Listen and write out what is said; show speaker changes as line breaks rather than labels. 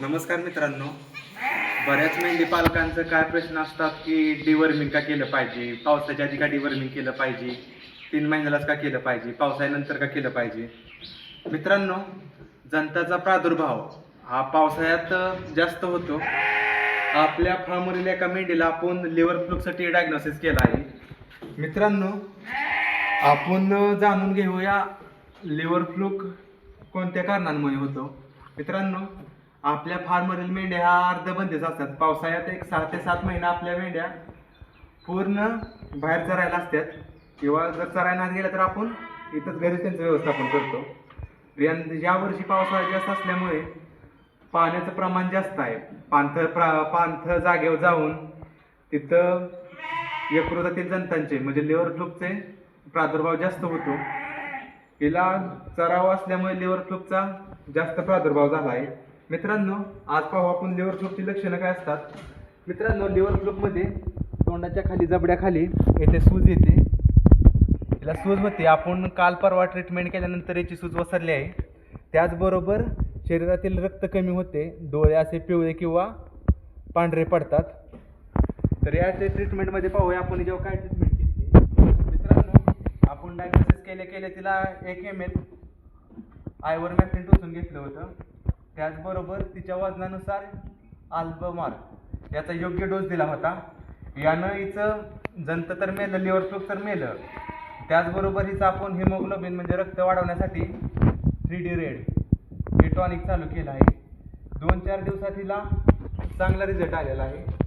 नमस्कार मित्रांनो. बऱ्याच मेंढी पालकांचं काय प्रश्न असतात की डिवर्मिंग का केलं पाहिजे? पावसाच्या आधी का डिवर्मिंग केलं पाहिजे? तीन महिन्यालाच का केलं पाहिजे? पावसाळ्यानंतर का केलं पाहिजे? मित्रांनो जंताचा प्रादुर्भाव हा पावसाळ्यात जास्त होतो. आपल्या फार्मवरील एका मेंढीला आपण लिव्हर फ्लूकसाठी डायग्नोसिस केला आहे. मित्रांनो आपण जाणून घेऊया लिव्हर फ्लूक कोणत्या कारणांमुळे होतो. मित्रांनो आपल्या फार्मवरील मेंढ्या ह्या अर्धबंदीच असतात. पावसाळ्यात एक सहा ते सात महिना आपल्या मेंढ्या पूर्ण बाहेर चरायला असतात. किंवा जर चरायला गेलं गेल्या तर आपण इथंच घरी त्यांचं व्यवस्थापन करतो. या- यावर्षी पावसाळा जास्त असल्यामुळे पाण्याचं प्रमाण जास्त आहे. पांथ प्रा पांथ जागेवर जाऊन तिथं यकृतातील जंतांचे म्हणजे लिव्हर फ्लूपचे प्रादुर्भाव जास्त होतो. हिला चराव असल्यामुळे लिव्हर फ्लूपचा जास्त प्रादुर्भाव झाला आहे. मित्रांनो आज पाहू आपण लिव्हर फ्लूपची लक्षणं काय असतात. मित्रांनो लिव्हर फ्लूपमध्ये तोंडाच्या खाली जबड्याखाली येथे सूज येते. तिला सूज होते आपण काल परवा ट्रीटमेंट केल्यानंतर याची सूज वसरली आहे. त्याचबरोबर शरीरातील रक्त कमी होते. डोळे असे पिवळे किंवा पांढरे पडतात. तर या ट्रीटमेंटमध्ये पाहूया आपण जेव्हा काय ट्रीटमेंट केली. मित्रांनो आपण डायग्नोसिस केले केले तिला एक एम एल आयवर मॅक्सिन टोचून घेतलं होतं. त्याचबरोबर तिच्या वजनानुसार आल्बमार याचा योग्य डोस दिला होता. यानं हिचं जंत तर मेलं लिव्हर फ्लूक तर मेलं. त्याचबरोबर हिचं आपण हिमोग्लोबिन म्हणजे रक्त वाढवण्यासाठी थ्री डी रेड हे टॉनिक चालू केलं आहे. दोन चार दिवसात हिला चांगला रिझल्ट आलेला आहे.